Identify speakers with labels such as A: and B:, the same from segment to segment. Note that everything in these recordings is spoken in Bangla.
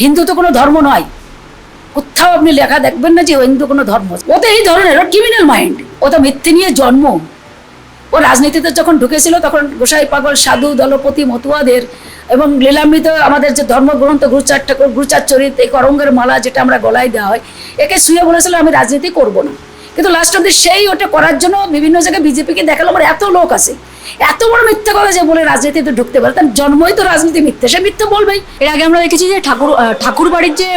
A: হিন্দু তো কোনো ধর্ম নয়। কোথাও আপনি লেখা দেখবেন না যে হিন্দু কোনো ধর্ম। ও তো এই ধরনের, ওর ক্রিমিনাল মাইন্ড ও তো মিথ্যে নিয়ে জন্ম। ও রাজনীতিতে যখন ঢুকেছিল, তখন গোসাই পাগল, সাধু, দলপতি, মতুয়াদের এবং লীলাম্বিত আমাদের যে ধর্মগ্রন্থ, গুরুচার ঠাকুর, গুরুচার চরিত, এই করঙ্গের মালা যেটা আমরা গলায় দেওয়া হয়, একে শুয়ে বলেছিল, আমি রাজনীতি করব না। কিন্তু লাস্ট অব্দি সেই ওটা করার জন্য বিভিন্ন জায়গায় বিজেপিকে দেখাল আমার এত লোক আছে। এত বড় মিথ্যা কথা যে বলে রাজনীতিতে ঢুকতে পারে তার জন্মই তো রাজনীতি মিথ্যে সে মিথ্যে বলবেই।
B: এর আগে আমরা দেখেছি যে ঠাকুর ঠাকুর বাড়ির যে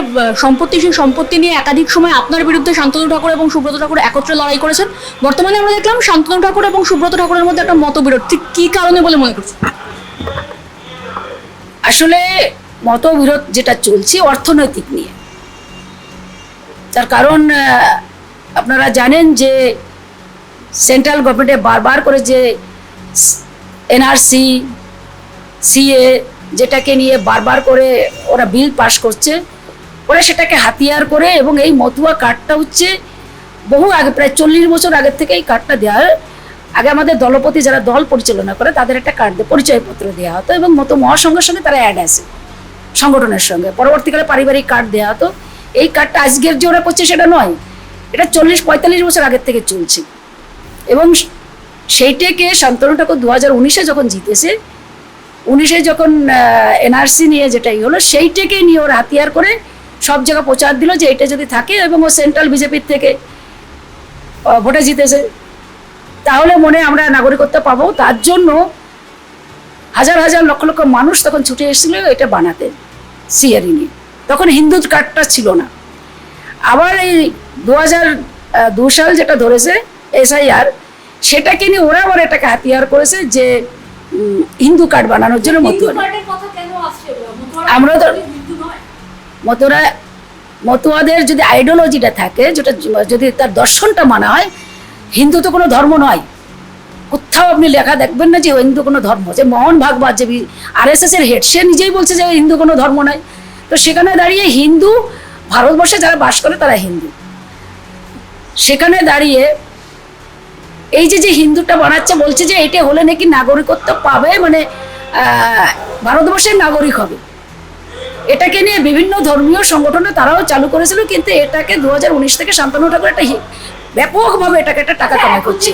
B: সম্পত্তি সেই সম্পত্তি নিয়ে একাধিক সময় আপনার বিরুদ্ধে শান্তনু ঠাকুর এবং সুব্রত ঠাকুর একত্রে লড়াই করেছেন। বর্তমানে আমরা দেখলাম শান্তনু ঠাকুর এবং সুব্রত ঠাকুরের মধ্যে একটা মতবিরোধ। ঠিক কি কারণে বলে মনে করছেন?
A: আসলে মতবিরোধ যেটা চলছে অর্থনৈতিক নিয়ে। তার কারণ আপনারা জানেন যে সেন্ট্রাল গভর্নমেন্টে বারবার করে যে এনআরসি, সিএ যেটাকে নিয়ে বারবার করে ওরা বিল পাশ করছে, ওরা সেটাকে হাতিয়ার করে এবং এই মতুয়া কার্ডটা হচ্ছে বহু আগে, প্রায় চল্লিশ বছর আগের থেকে এই কার্ডটা দেওয়া আগে আমাদের দলপতি যারা দল পরিচালনা করে তাদের একটা কার্ড পরিচয়পত্র দেওয়া হতো এবং মতো মহাসংঘের সঙ্গে তারা অ্যাড আছে, সংগঠনের সঙ্গে। পরবর্তীকালে পারিবারিক কার্ড দেওয়া হতো। এই কার্ডটা আজকের যে ওরা করছে সেটা নয় এটা চল্লিশ, পঁয়তাল্লিশ বছর আগের থেকে চলছে। এবং সেইটাকে শান্তনু ঠাকুর দু হাজার উনিশে যখন জিতেছে, উনিশে যখন এনআরসি নিয়ে যেটাই হলো, সেইটাকে নিয়ে ওরা হাতিয়ার করে সব জায়গায় প্রচার দিল যে এটা যদি থাকে এবং ও সেন্ট্রাল বিজেপির থেকে ভোটে জিতেছে। তাহলে মনে আমরা নাগরিকত্ব পাবো। তার জন্য হাজার হাজার লক্ষ লক্ষ মানুষ তখন ছুটে এসেছিল এটা বানাতে, সিআরই নিয়ে। তখন হিন্দু কার্ডটা ছিল না। আবার এই দু হাজার দু সাল যেটা ধরেছে এসআইআর সেটাকে নিয়ে ওরা আবার এটাকে হাতিয়ার করেছে যে হিন্দু কার্ড বানানোর জন্য মতুয়া। আমরা তো মতুরা মতুয়াদের যদি আইডিওলজিটা থাকে যেটা যদি তার দর্শনটা মানা হয় হিন্দু তো কোনো ধর্ম নয়। কোথাও আপনি লেখা দেখবেন না যে হিন্দু কোনো ধর্ম। যে মোহন ভাগবত যে আর এস এর হেড সে নিজেই বলছে যে হিন্দু কোনো ধর্ম নয়। তো সেখানে দাঁড়িয়ে হিন্দু ভারতবর্ষে যারা বাস করে তারা হিন্দু। সেখানে দাঁড়িয়ে এই যে যে হিন্দুটা বানাচ্ছে বলছে যে এটা হলে নাকি নাগরিকত্ব পাবে মানে ভারতবর্ষের নাগরিক হবে। এটাকে নিয়ে বিভিন্ন ধর্মীয় সংগঠনে তারাও চালু করেছিল কিন্তু এটাকে দু হাজার উনিশ থেকে শান্তনু ঠাকুর একটা ব্যাপকভাবে এটাকে একটা টাকা কামাই করছে।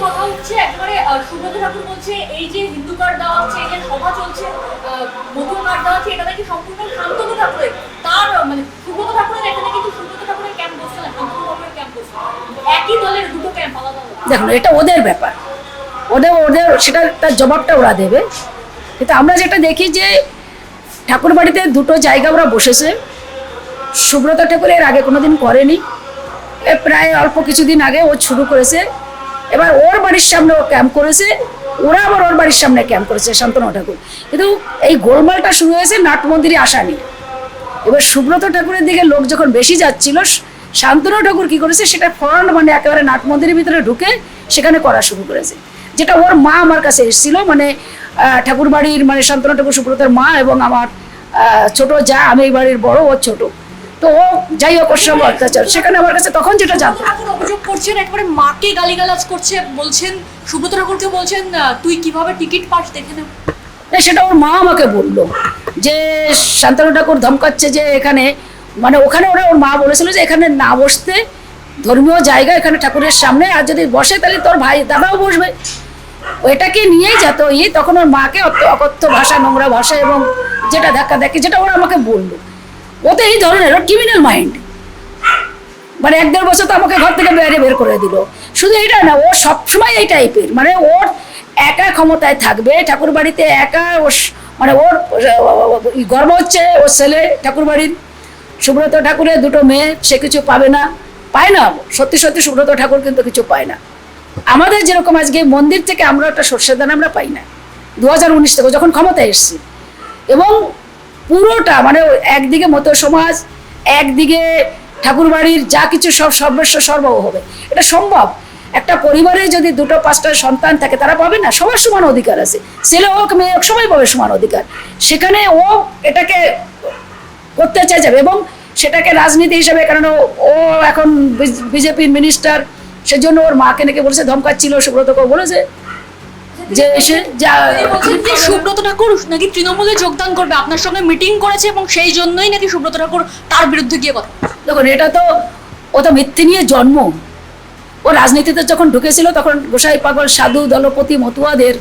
B: তার মানে
A: দেখুন, এটা ওদের ব্যাপার। ওদের ওদের, সেটা তার জবাবটা ওরা দেবে। কিন্তু আমরা যেটা দেখি যে ঠাকুর বাড়িতে দুটো জায়গা ওরা বসেছে। সুব্রত ঠাকুর এর আগে কোনোদিন করেনি। প্রায় অল্প কিছুদিন আগে ও শুরু করেছে। এবার ওর বাড়ির সামনে ও ক্যাম্প করেছে। ওরা আবার ওর বাড়ির সামনে ক্যাম্প করেছে, শান্তনু ঠাকুর। কিন্তু এই গোলমালটা শুরু হয়েছে নাট মন্দিরে আসা নিয়ে। এবার সুব্রত ঠাকুরের দিকে লোক যখন বেশি যাচ্ছিল শান্তনু ঠাকুর কি করেছে? সেটা ফ্রন্ট মানে একেবারে নাট মন্দিরের ভিতরে ঢুকে সেখানে করা শুরু করেছে। যেটা ওর মা আমার কাছে এসেছিল মানে ঠাকুর বাড়ির মানে শান্তনু ঠাকুর সুব্রতের মা এবং আমার ছোট যা আমি এই বাড়ির বড় ও ছোট। তো ও যাই হোক ওর সঙ্গে অত্যাচার। সেখানে আমার কাছে তখন যেটা জানতো
B: ঠাকুর অভিযোগ করছেন একবারে মাকে গালিগালাজ করছে বলছেন সুব্রত ঠাকুরকে বলছেন তুই কীভাবে টিকিট পাস দেখে নেব
A: না, সেটা ওর মা আমাকে বলল যে শান্তনু ঠাকুর ধমকাচ্ছে যে এখানে মানে ওখানে ওরা ওর মা বলেছিল যে এখানে না বসতে ধর্মীয় জায়গা এখানে ঠাকুরের সামনে আর যদি বসে তাহলে তোর ভাই দাদাও বসবে ওইটাকে নিয়েই যেত ই তখন ওর মাকে অকথ্য ভাষা নোংরা ভাষা এবং যেটা ধাক্কা দেখে যেটা ওরা আমাকে বলল ও তো এই ধরনের ওর ক্রিমিনাল মাইন্ড মানে এক দেড় বছর তো আমাকে ঘর থেকে বাইরে বের করে দিল শুধু এটা না ও সবসময় এই টাইপের মানে ওর একা ক্ষমতায় থাকবে ঠাকুর বাড়িতে একা ও মানে ওর গর্ব হচ্ছে ওর ছেলে ঠাকুর বাড়ির সুব্রত ঠাকুরের দুটো মেয়ে, সে কিছু পাবে না। পায় না, সত্যি সত্যি সুব্রত ঠাকুর কিন্তু কিছু পায় না। আমাদের যেরকম আজকে মন্দির থেকে আমরা একটা সর্ষের দানা আমরা পাই না। দু হাজার উনিশ থেকে যখন ক্ষমতায় এসছি। এবং পুরোটা মানে একদিকে মতো সমাজ, একদিকে ঠাকুর বাড়ির যা কিছু সব সর্বস্ব সর্বও হবে। এটা সম্ভব। একটা পরিবারে যদি দুটো, পাঁচটা সন্তান থাকে, তারা পাবে না। সবার সমান অধিকার আছে। ছেলে হোক, মেয়ে হোক, সবাই পাবে সমান অধিকার। সেখানে ও এটাকে করতে চাই যাবে এবং সেটাকে রাজনীতি হিসেবে কারণ ও- এখন বিজেপির মিনিস্টার সেজন্য ওর মাকে নাকি বলেছে ধমকাচ্ছিল সুব্রতকে বলেছে। যে যে
B: সুব্রত ঠাকুর নাকি তৃণমূলে যোগদান করবে আপনার সঙ্গে মিটিং করেছে এবং সেই জন্যই নাকি সুব্রত ঠাকুর তার বিরুদ্ধে গিয়ে কথা
A: দেখুন এটা তো ও তো মিথ্যে নিয়ে জন্ম। ও রাজনীতিতে যখন ঢুকেছিল তখন গোসাই পাগল সাধু দলপতি মতুয়াদের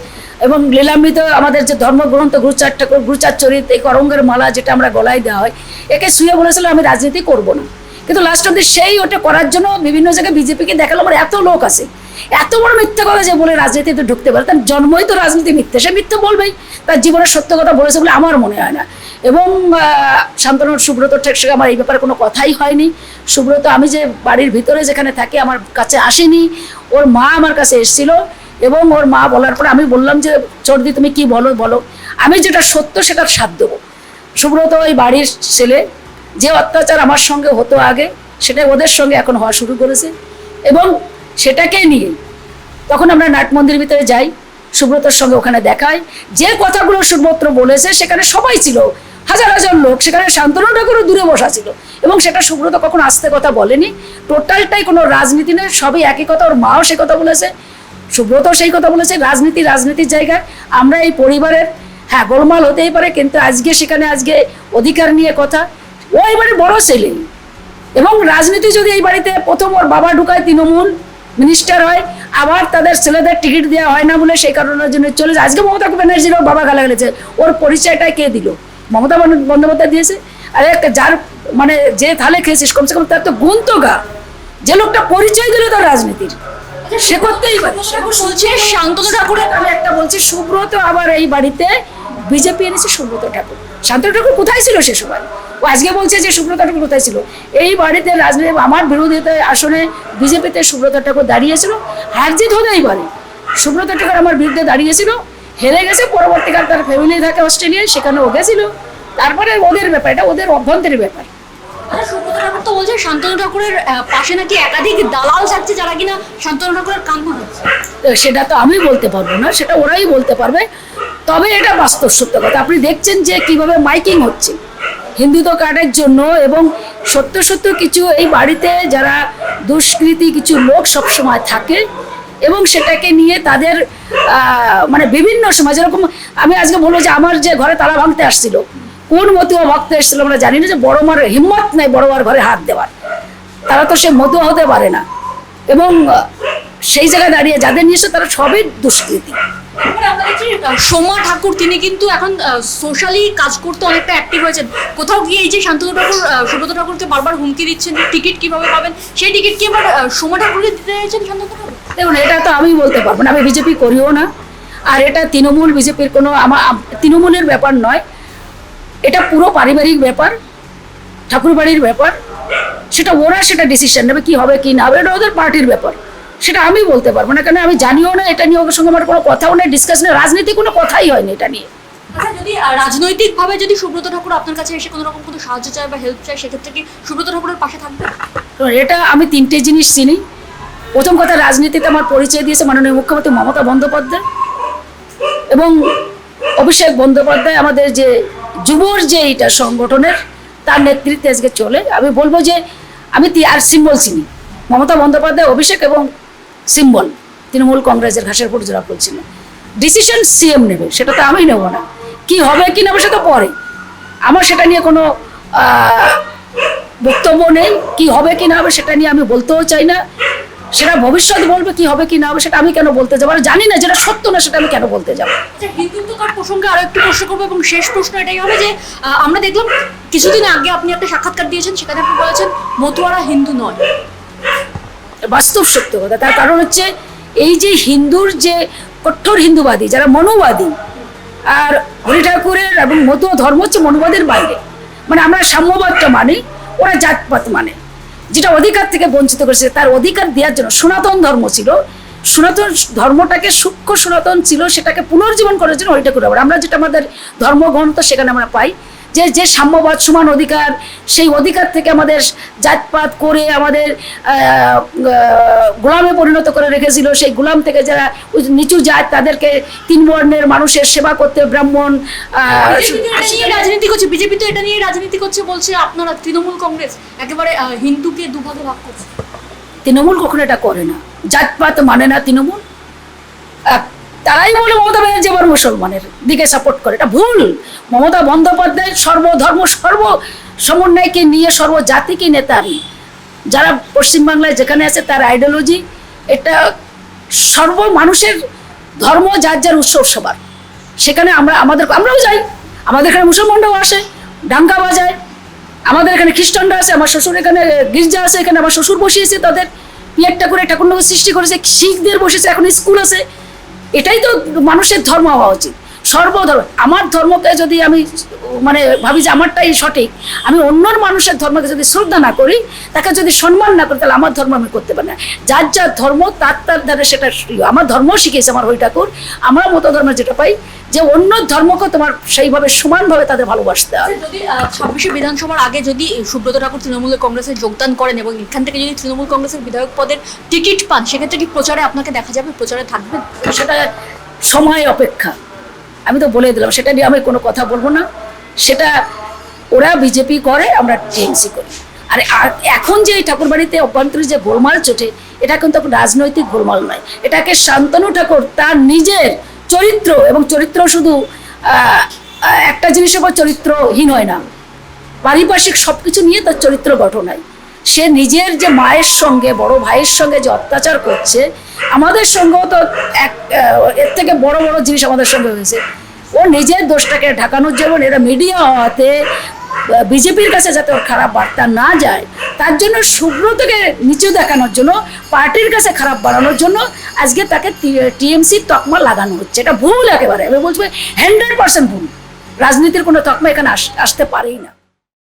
A: এবং লীলামৃত আমাদের যে ধর্মগ্রন্থ গুরুচার ঠাকুর গুরুচার চরিত এই করঙ্গের মালা যেটা আমরা গলায় দেওয়া হয়, একে শুয়ে বলেছিল, আমি রাজনীতি করব না। কিন্তু লাস্ট অব্দি সেই ওটা করার জন্য বিভিন্ন জায়গায় বিজেপিকে দেখাল, আমার এত লোক আছে, এত বড় মিথ্যে কথা যে বলে রাজনীতিতে ঢুকতে পারে, তার জন্মই তো রাজনীতি মিথ্যে, সে মিথ্যে বলবেই, তার জীবনের সত্য কথা বলেছে বলে আমার মনে হয় না। এবং শান্তনু, সুব্রত ঠেক সঙ্গে আমার এই ব্যাপারে কোনো কথাই হয়নি। সুব্রত, আমি যে বাড়ির ভিতরে যেখানে থাকি, আমার কাছে আসেনি। ওর মা আমার কাছে এসেছিল। এবং ওর মা বলার পরে আমি বললাম যে, চর্দি, তুমি কি বলো? বলো। আমি যেটা সত্য সেটার সাথ দেবো। সুব্রত ওই বাড়ির ছেলে, যে অত্যাচার আমার সঙ্গে হতো আগে সেটা ওদের সঙ্গে এখন হওয়া শুরু করেছে। এবং সেটাকে নিয়ে তখন আমরা নাট মন্দিরের ভিতরে যাই, সুব্রতর সঙ্গে ওখানে দেখাই। যে কথাগুলো সুব্রত বলেছে, সেখানে সবাই ছিল। হাজার হাজার লোক, সেখানে শান্তনু ঠাকুরও দূরে বসা ছিল। এবং সেটা সুব্রত কখনো আস্তে কথা বলেনি। টোটালটাই কোনো রাজনীতি নেই, সবই একই কথা, ওর মাও সে কথা বলেছে। সুব্রত সেই কথা বলেছে, রাজনীতি রাজনীতির জায়গায়। আমরা এই পরিবারের হ্যাঁ গোলমাল হতেই পারে, কিন্তু আজকে সেখানে আজকে অধিকার নিয়ে কথা। ও এবারে বড় ছেলে। এবং রাজনীতি যদি এই বাড়িতে প্রথম ওর বাবা ঢুকায়, তৃণমূল মিনিস্টার হয়, আবার তাদের ছেলেদের টিকিট দেওয়া হয় না বলে সেই কারণের জন্য চলে যায়। আজকে মমতা ব্যানার্জিরও বাবা গালা গেলেছে ওর পরিচয়টা কে দিল? মমতা বন্দ্যোপাধ্যায় দিয়েছে। আরে যার মানে যে থালে খেয়েছিস, কমসে কম তার তো গুণ তো গা। যে লোকটা পরিচয় দিল তার রাজনীতির। সে করতেই পারে।
B: ঠাকুর বলছে শান্তনু ঠাকুরের
A: আমি একটা বলছি, সুব্রত আবার এই বাড়িতে বিজেপি এনেছে সুব্রত ঠাকুর। শান্তনু ঠাকুর কোথায় ছিল সে সময়? ও আজকে বলছে যে সুব্রত ঠাকুর কোথায় ছিল। এই বাড়িতে রাজনীতি, আমার বিরোধিতা আসনে বিজেপিতে সুব্রত ঠাকুর দাঁড়িয়েছিল। হার জিত হতেই পারে সুব্রত ঠাকুর আমার বিরুদ্ধে দাঁড়িয়েছিল। হেরে গেছে, পরবর্তীকাল তার ফ্যামিলি থাকে অস্ট্রেলিয়ায়, সেখানে ও গেছিল। তারপরে ওদের ব্যাপার, এটা ওদের অভ্যন্তরীণ ব্যাপার।
B: আচ্ছা, সুব্রত ঠাকুর তো বলছে? শান্তনু ঠাকুরের পাশে নাকি একাধিক দালাল থাকছে যারা কিনা শান্তনু ঠাকুরের কান হচ্ছে
A: সেটা তো আমি বলতে পারব না সেটা ওরাই বলতে পারবে। তবে এটা বাস্তব সত্য কথা। আপনি দেখছেন যে কীভাবে মাইকিং হচ্ছে। হিন্দুত্ব কার্ডের জন্য এবং সত্য সত্য কিছু এই বাড়িতে যারা দুষ্কৃতি কিছু লোক সবসময় থাকে এবং সেটাকে নিয়ে তাদের মানে বিভিন্ন সময় যেরকম আমি আজকে বলব যে আমার যে ঘরে তালা ভাঙতে আসছিল কোন মতুয়া ভক্ত এসেছিল আমরা জানি না যে বড় মার হিম্মত নেই বড় মার ঘরে হাত দেওয়ার। তারা তো সে মতুয়া হতে পারে না। এবং সেই জায়গায় দাঁড়িয়ে যাদের নিয়ে এসে তারা সবই দুষ্কৃতি।
B: সোমা ঠাকুর তিনি কিন্তু এখন সোশ্যালি কাজ করতে অনেকটা অ্যাক্টিভ হয়েছেন কোথাও গিয়ে এই যে শান্তনু ঠাকুর সুব্রত ঠাকুরকে বারবার হুমকি দিচ্ছেন টিকিট কীভাবে পাবেন সেই টিকিট কি আহ, সোমা ঠাকুরকে দিতে চাইছেন শান্তনু ঠাকুর?
A: দেখুন এটা তো আমি বলতে পারব না আমি বিজেপি করিও না। আর এটা তৃণমূল বিজেপির কোনো আমার তৃণমূলের ব্যাপার নয়। এটা পুরো পারিবারিক ব্যাপার ঠাকুর বাড়ির ব্যাপার। সেটা ওরা সেটা ডিসিশন নেবে কি হবে কি না হবে এটা ওদের পার্টির ব্যাপার। সেটা আমি বলতে পারব না কেন আমি জানিও না এটা নিয়ে ওদের সঙ্গে আমার কোনো কথাও নেই ডিসকাশন রাজনীতি কোনো কথাই হয়নি এটা নিয়ে।
B: আচ্ছা যদি রাজনৈতিকভাবে যদি সুব্রত ঠাকুর আপনার কাছে এসে কোনো রকম কোনো সাহায্য চায় বা হেল্প চায় সেক্ষেত্রে কি সুব্রত ঠাকুরের পাশে থাকবে?
A: তো এটা আমি তিনটে জিনিস চিনি। প্রথম কথা রাজনীতিতে আমার পরিচয় দিয়েছে মাননীয় মুখ্যমন্ত্রী মমতা বন্দ্যোপাধ্যায়। এবং অভিষেক বন্দ্যোপাধ্যায় আমাদের যে যুবর যে এইটা সংগঠনের, তার নেতৃত্বে আজকে চলে। আমি বলব যে, আমি আর সিম্বল চিনি। মমতা বন্দ্যোপাধ্যায় অভিষেক এবং সিম্বল, তৃণমূল কংগ্রেসের ঘাসের উপর জোড়া পড়ছিল ডিসিশন সিএম নেবে, সেটা তো আমি নেব না। কি হবে, কি নেবে, সেটা পরে। আমার সেটা নিয়ে কোনো বক্তব্য নেই। কি হবে, কি না হবে, সেটা নিয়ে আমি বলতেও চাই না। সেটা ভবিষ্যৎ বলবে কি হবে কি না হবে সেটা আমি কেন বলতে যাব? আর জানি না যেটা সত্য না সেটা আমি কেন বলতে যাব?
B: আচ্ছা হিন্দুত্ব প্রসঙ্গে আরও একটু প্রশ্ন করব এবং শেষ প্রশ্ন এটাই হবে যে আমরা দেখলাম কিছুদিন আগে আপনি একটা সাক্ষাৎকার দিয়েছেন সেখানে আপনি বলেছেন মতুয়ারা হিন্দু নয়।
A: বাস্তব সত্য কথা। তার কারণ হচ্ছে এই যে হিন্দুর যে কঠোর হিন্দুবাদী যারা মনোবাদী আর হরি ঠাকুরের এবং মতুয়া ধর্ম হচ্ছে মনোবাদের বাইরে। মানে আমরা সাম্যবাদটা মানি ওরা জাতপাত মানে। যেটা অধিকার থেকে বঞ্চিত করেছে, তার অধিকার দেওয়ার জন্য সনাতন ধর্ম ছিল। সনাতন ধর্মটাকে সূক্ষ্ম সনাতন ছিল, সেটাকে পুনর্জীবন করার জন্য ওইটা করে। আমরা যেটা আমাদের ধর্মগ্রন্থ সেখানে আমরা পাই। যে যে সাম্যবাদ সমান অধিকার সেই অধিকার থেকে আমাদের জাতপাত করে আমাদের গোলামে পরিণত করে রেখেছিল। সেই গোলাম থেকে যারা নিচু জাত তাদেরকে তিন বর্ণের মানুষের সেবা করতে ব্রাহ্মণ
B: রাজনীতি করছে। বিজেপি তো এটা নিয়ে রাজনীতি করছে বলছে আপনারা তৃণমূল কংগ্রেস একেবারে হিন্দুকে দুভাগে ভাগ করছে।
A: তৃণমূল কখনো এটা করে না। জাতপাত মানে না তৃণমূল? তারাই বলে মমতা ব্যানার্জি আবার মুসলমানের দিকে সাপোর্ট করে। এটা ভুল। মমতা বন্দ্যোপাধ্যায় সর্বধর্ম সর্ব সমন্বয়কে নিয়ে সর্বজাতিকে নেতা যারা পশ্চিমবাংলায় যেখানে আছে তার আইডিওলজি এটা সর্ব মানুষের ধর্ম, যার যার উৎসব সবার। সেখানে আমরা, আমাদের, আমরাও যাই। আমাদের এখানে মুসলমানরাও আসে ডাঙ্গা বাজায়। আমাদের এখানে খ্রিস্টানরা আছে, আমার শ্বশুর এখানে, গির্জা আছে, এখানে আমার শ্বশুর বসিয়েছে তাদের। পিয়ার ঠাকুরে ঠাকুরনগর সৃষ্টি করেছে, শিখদের বসেছে এখন স্কুল আছে। এটাই তো মানুষের ধর্ম হওয়া উচিত। সর্বধর্ম আমার ধর্মকে যদি আমি মানে ভাবি যে আমারটাই সঠিক আমি অন্যর মানুষের ধর্মকে যদি শ্রদ্ধা না করি তাকে যদি সম্মান না করি তাহলে আমার ধর্ম আমি করতে পারি না। যার যার ধর্ম তার তার দ্বারা সেটা আমার ধর্ম শিখিয়েছে আমার হই ঠাকুর আমরা মতো ধর্মের যেটা পাই যে অন্য ধর্মকে তোমার সেইভাবে সমানভাবে তাদের ভালোবাসতে হবে
B: যদি ছাব্বিশে বিধানসভার আগে যদি সুব্রত ঠাকুর তৃণমূল কংগ্রেসে যোগদান করেন এবং এখান থেকে যদি তৃণমূল কংগ্রেসের বিধায়ক পদের টিকিট পান সেক্ষেত্রে কি প্রচারে আপনাকে দেখা যাবে? প্রচারে থাকবেন
A: সেটা সময় অপেক্ষা। আমি তো বলে দিলাম, সেটা নিয়ে আমি কোনো কথা বলব না। সেটা ওরা বিজেপি করে, আমরা টিএমসি করি। আর এখন যে এই ঠাকুরবাড়িতে অভ্যন্তরীণ যে গোলমাল চটে, এটা কিন্তু কোনো রাজনৈতিক গোলমাল নয়। এটাকে শান্তনু ঠাকুর তার নিজের চরিত্র, এবং চরিত্র শুধু একটা জিনিসের উপর চরিত্রহীন হয় না। পারিপার্শ্বিক সব কিছু নিয়ে তার চরিত্র গঠন হয়। সে নিজের যে মায়ের সঙ্গে, বড় ভাইয়ের সঙ্গে যে অত্যাচার করছে, আমাদের সঙ্গেও তো এক থেকে বড় বড় জিনিস আমাদের সঙ্গে হয়েছে। ও নিজের দোষটাকে ঢাকানোর জন্য এরা মিডিয়া হওয়াতে বিজেপির কাছে যাতে ওর খারাপ বার্তা না যায়, তার জন্য সুব্রতকে নিচু দেখানোর জন্য, পার্টির কাছে খারাপ বাড়ানোর জন্য আজকে তাকে টিএমসি তকমা লাগানো হচ্ছে। এটা ভুল একেবারে। আমি বলছি হান্ড্রেড পার্সেন্ট ভুল। রাজনীতির কোনো তকমা এখানে আস- আসতে পারেই না।